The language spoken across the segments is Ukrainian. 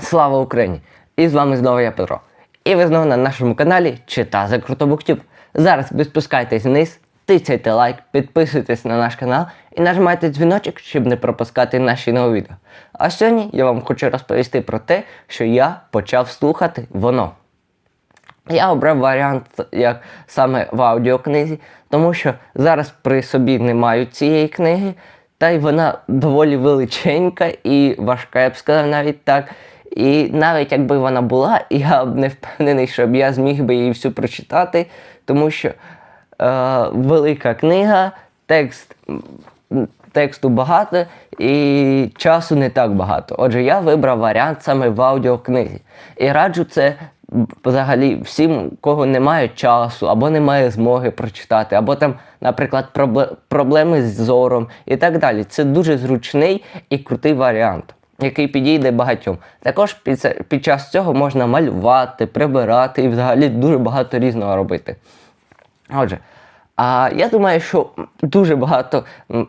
Слава Україні! І з вами знову я Петро. І ви знову на нашому каналі Чита за Крутобуктюб. Зараз ви спускайтесь вниз, тицяйте лайк, підписуйтесь на наш канал і нажимайте дзвіночок, щоб не пропускати наші нові відео. А сьогодні я вам хочу розповісти про те, що я почав слухати воно. Я обрав варіант як саме в аудіокнизі, тому що зараз при собі не маю цієї книги, та й вона доволі величенька і важка, я б сказав навіть так. І навіть якби вона була, я б не впевнений, щоб я зміг би її всю прочитати, тому що е, велика книга, текст, тексту багато і часу не так багато. Отже, я вибрав варіант саме в аудіокнизі. І раджу це взагалі всім, кого немає часу, або немає змоги прочитати, або там, наприклад, проблеми з зором і так далі. Це дуже зручний і крутий варіант. Який підійде багатьом. Також під, під час цього можна малювати, прибирати і взагалі дуже багато різного робити. Отже, а я думаю, що дуже багато,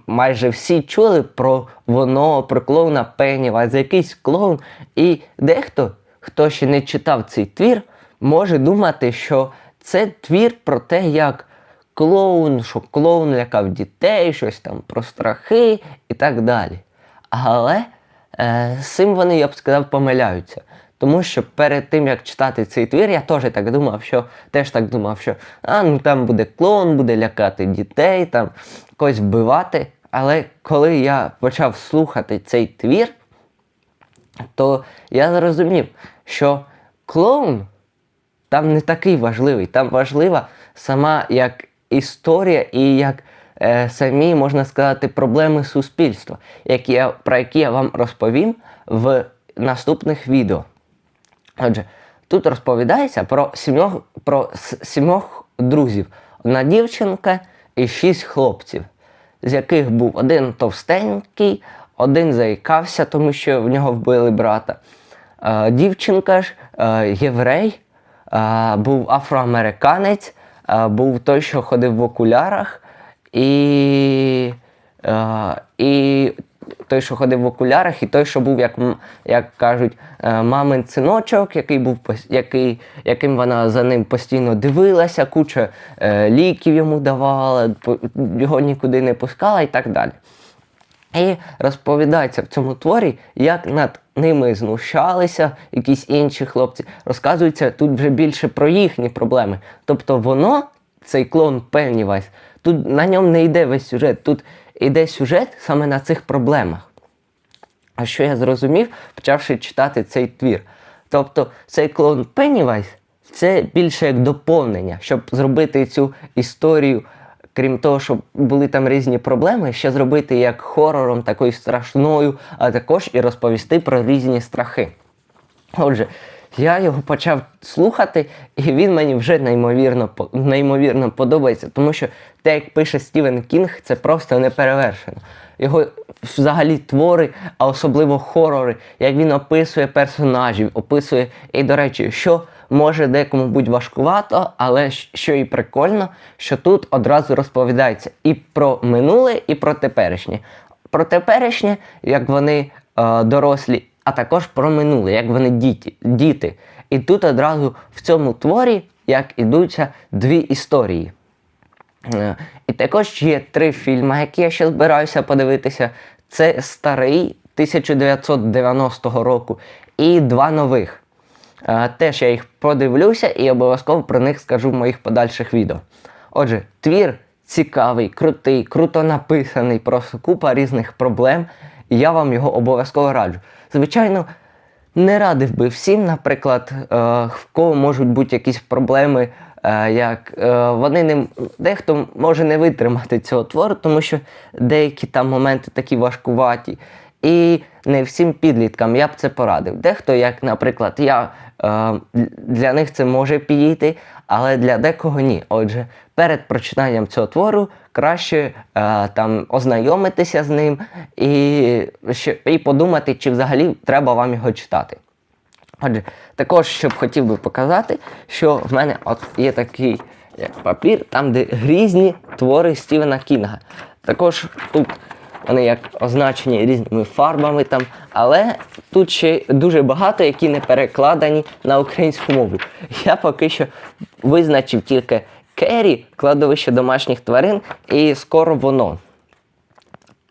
майже всі чули про воно, про клоуна Пеннівайза, якийсь клоун. І дехто, хто ще не читав цей твір, може думати, що це твір про те, як клоун, що клоун лякав дітей, щось там про страхи і так далі. Але з цим вони, я б сказав, помиляються. Тому що перед тим, як читати цей твір, я теж так думав, що теж так думав, що а, ну там буде клоун, буде лякати дітей, там когось вбивати. Але коли я почав слухати цей твір, то я зрозумів, що клоун там не такий важливий. Там важлива сама як історія і як е, самі, можна сказати, проблеми суспільства, які я, про які я вам розповім в наступних відео. Отже, тут розповідається про сімьох, про сімох друзів. Одна дівчинка і шість хлопців, з яких був один товстенький, один заїкався, тому що в нього вбили брата. Е, дівчинка ж е, єврей, е, був афроамериканець, е, був той, що ходив в окулярах, і, е, і той, що ходив в окулярах, і той, що був, як, як кажуть, е, мамин синочок, який був який, яким вона за ним постійно дивилася, куча е, ліків йому давала, його нікуди не пускала і так далі. І розповідається в цьому творі, як над ними знущалися якісь інші хлопці. Розказується тут вже більше про їхні проблеми. Тобто воно, цей клон Пеннівайс, тут на ньому не йде весь сюжет, тут йде сюжет саме на цих проблемах. А що я зрозумів, почавши читати цей твір? Тобто цей клон Пеннівайс це більше як доповнення, щоб зробити цю історію, крім того, щоб були там різні проблеми, ще зробити як хорором, такою страшною, а також і розповісти про різні страхи. Отже, я його почав слухати, і він мені вже неймовірно, неймовірно подобається, тому що те, як пише Стівен Кінг, це просто неперевершено. Його взагалі твори, а особливо хорори, як він описує персонажів, описує, і, до речі, що може декому бути важкувато, але що і прикольно, що тут одразу розповідається і про минуле, і про теперішнє. Про теперішнє, як вони е, дорослі, а також про минуле, як вони діти, діти. І тут одразу в цьому творі як ідуться дві історії. Е, І також є три фільми, які я ще збираюся подивитися. Це старий 1990 року і два нових. Е, Теж я їх подивлюся і обов'язково про них скажу в моїх подальших відео. Отже, твір цікавий, крутий, круто написаний, просто купа різних проблем, і я вам його обов'язково раджу. Звичайно, не радив би всім, наприклад, е, в кого можуть бути якісь проблеми, е, як е, вони не дехто може не витримати цього твору, тому що деякі там моменти такі важкуваті. І не всім підліткам я б це порадив. Дехто, як, наприклад, я е, для них це може підійти, але для декого ні. Отже, перед прочитанням цього твору краще е, там ознайомитися з ним і, і подумати, чи взагалі треба вам його читати. Отже, також щоб хотів би показати, що в мене от є такий як папір, там, де різні твори Стівена Кінга. Також тут вони як означені різними фарбами там, але тут ще дуже багато, які не перекладені на українську мову. Я поки що визначив тільки Керрі, кладовище домашніх тварин, і скоро воно.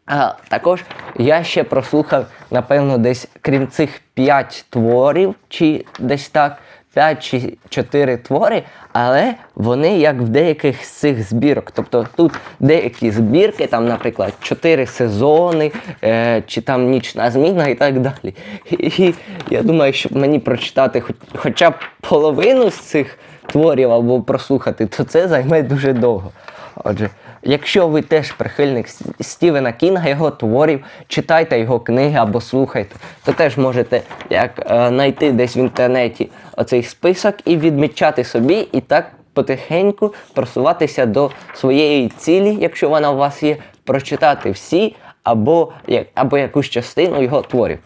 А також я ще прослухав, напевно, десь крім цих 5 творів, чи десь так, 5 чи 4 твори, але вони як в деяких з цих збірок. Тобто тут деякі збірки, там, наприклад, 4 сезони, е, чи там нічна зміна і так далі. І я думаю, щоб мені прочитати хоч, хоча б половину з цих творів або прослухати, то це займе дуже довго. Отже, якщо ви теж прихильник Стівена Кінга, його творів, читайте його книги або слухайте, то теж можете як е, знайти десь в інтернеті оцей список і відмічати собі, і так потихеньку просуватися до своєї цілі, якщо вона у вас є, прочитати всі або, як- або якусь частину його творів.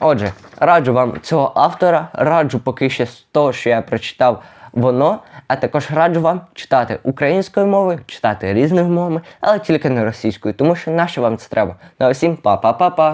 Отже, раджу вам цього автора, раджу поки що з того, що я прочитав воно, а також раджу вам читати українською мовою, читати різними мовами, але тільки не російською, тому що наше вам це треба. На усім па-па-па-па.